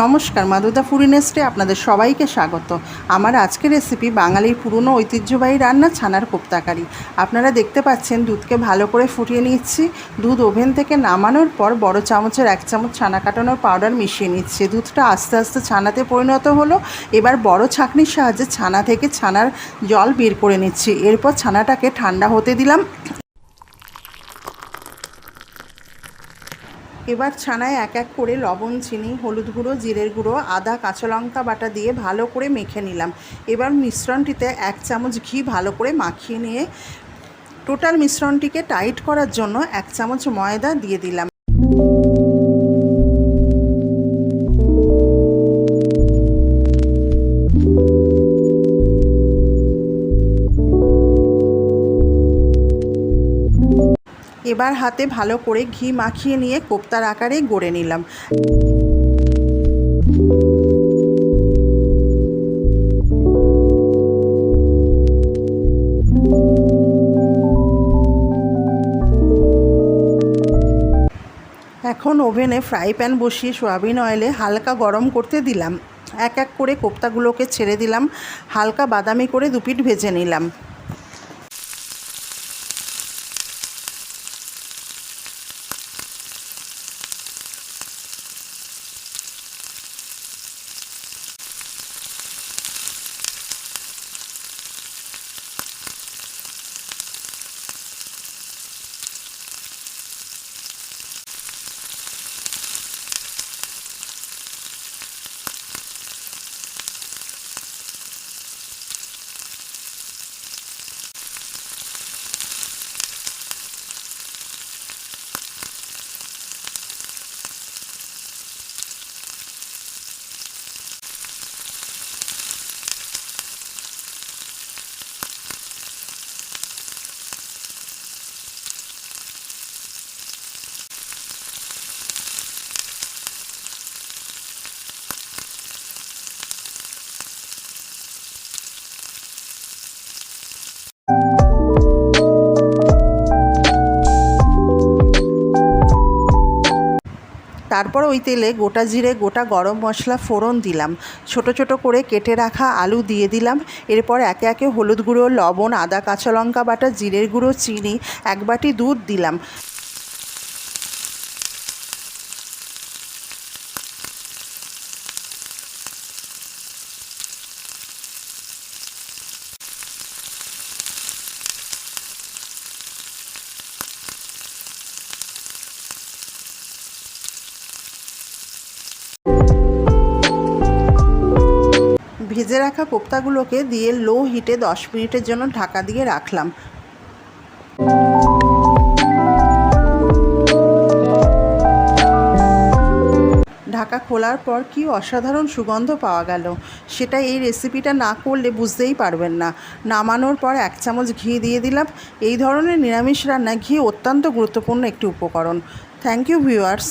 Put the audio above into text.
নমস্কার, মাদুদা ফুরিনেস্টে আপনাদের সবাইকে স্বাগত। আমার আজকের রেসিপি বাঙালির পুরনো ঐতিহ্যবাহী রান্না ছানার কোপ্তাকারি। আপনারা দেখতে পাচ্ছেন দুধকে ভালো করে ফুটিয়ে নিচ্ছি। দুধ ওভেন থেকে নামানোর পর বড় চামচের এক চামচ ছানা কাটানোর পাউডার মিশিয়ে নিচ্ছে। দুধটা আস্তে আস্তে ছানাতে পরিণত হলো। এবার বড় ছাঁকনির সাহায্যে ছানা থেকে ছানার জল বের করে নিচ্ছি। এরপর ছানাটাকে ঠান্ডা হতে দিলাম। এবার ছানায় এক এক করে লবণ, চিনি, হলুদ গুঁড়ো, জিরের গুঁড়ো, আদা, কাঁচা লঙ্কা বাটা দিয়ে ভালো করে মেখে নিলাম। এবার মিশ্রণটিতে এক চামচ ঘি ভালো করে মাখিয়ে নিয়ে টোটাল মিশ্রণটিকে টাইট করার জন্য এক চামচ ময়দা দিয়ে দিলাম। এবার হাতে ভালো করে ঘি মাখিয়ে নিয়ে কোপ্তার আকারে গড়ে নিলাম। এখন ওভেনে ফ্রাই প্যান বসিয়ে সয়াবিন অয়েলে হালকা গরম করতে দিলাম। এক এক করে কোপ্তাগুলোকে ছেড়ে দিলাম। হালকা বাদামি করে দুপিট ভেজে নিলাম। তারপর ওই তেলে গোটা জিরে, গোটা গরম মশলা ফোড়ন দিলাম। ছোট ছোট করে কেটে রাখা আলু দিয়ে দিলাম। এরপর একে একে হলুদ গুঁড়ো, লবণ, আদা, কাঁচা লঙ্কা বাটা, জিরের গুঁড়ো, চিনি, এক বাটি দুধ দিলাম। ভেজে রাখা কোপ্তাগুলোকে দিয়ে লো হিটে দশ মিনিটের জন্য ঢাকা দিয়ে রাখলাম। ঢাকা খোলার পর কি অসাধারণ সুগন্ধ পাওয়া গেল। সেটা এই রেসিপিটা না করলে বুঝতেই পারবেন না। নামানোর পর এক চামচ ঘি দিয়ে দিলাম। এই ধরনের নিরামিষ রান্নায় ঘি অত্যন্ত গুরুত্বপূর্ণ একটি উপকরণ। Thank you viewers